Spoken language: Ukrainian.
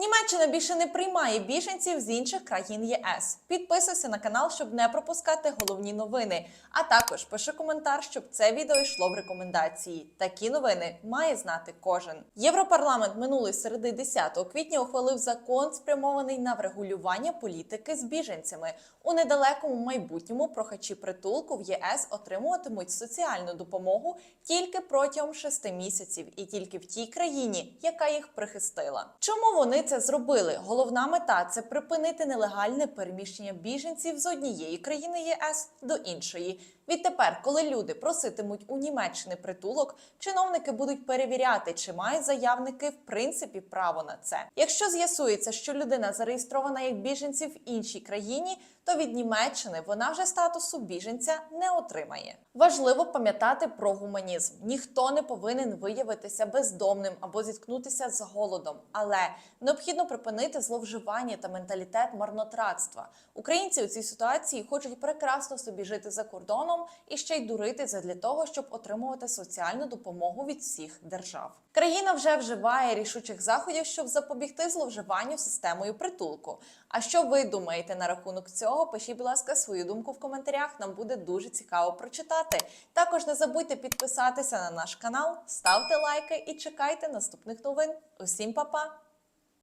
Німецька Німеччина більше не приймає біженців з інших країн ЄС. Підписуйся на канал, щоб не пропускати головні новини. А також пиши коментар, щоб це відео йшло в рекомендації. Такі новини має знати кожен. Європарламент минулої середи 10 квітня ухвалив закон, спрямований на врегулювання політики з біженцями. У недалекому майбутньому прохачі притулку в ЄС отримуватимуть соціальну допомогу тільки протягом шести місяців, і тільки в тій країні, яка їх прихистила. Чому вони це зробили? Головна мета це припинити нелегальне переміщення біженців з однієї країни ЄС до іншої. Відтепер, коли люди проситимуть у Німеччини притулок, чиновники будуть перевіряти, чи мають заявники в принципі право на це. Якщо з'ясується, що людина зареєстрована як біженці в іншій країні, то від Німеччини вона вже статусу біженця не отримає. Важливо пам'ятати про гуманізм. Ніхто не повинен виявитися бездомним або зіткнутися з голодом, але необхідно припинити зловживання та менталітет марнотратства. Українці у цій ситуації хочуть прекрасно собі жити за кордоном і ще й дурити задля того, щоб отримувати соціальну допомогу від всіх держав. Країна вже вживає рішучих заходів, щоб запобігти зловживанню системою притулку. А що ви думаєте на рахунок цього? Пишіть, будь ласка, свою думку в коментарях. Нам буде дуже цікаво прочитати. Також не забудьте підписатися на наш канал, ставте лайки і чекайте наступних новин. Усім па-па!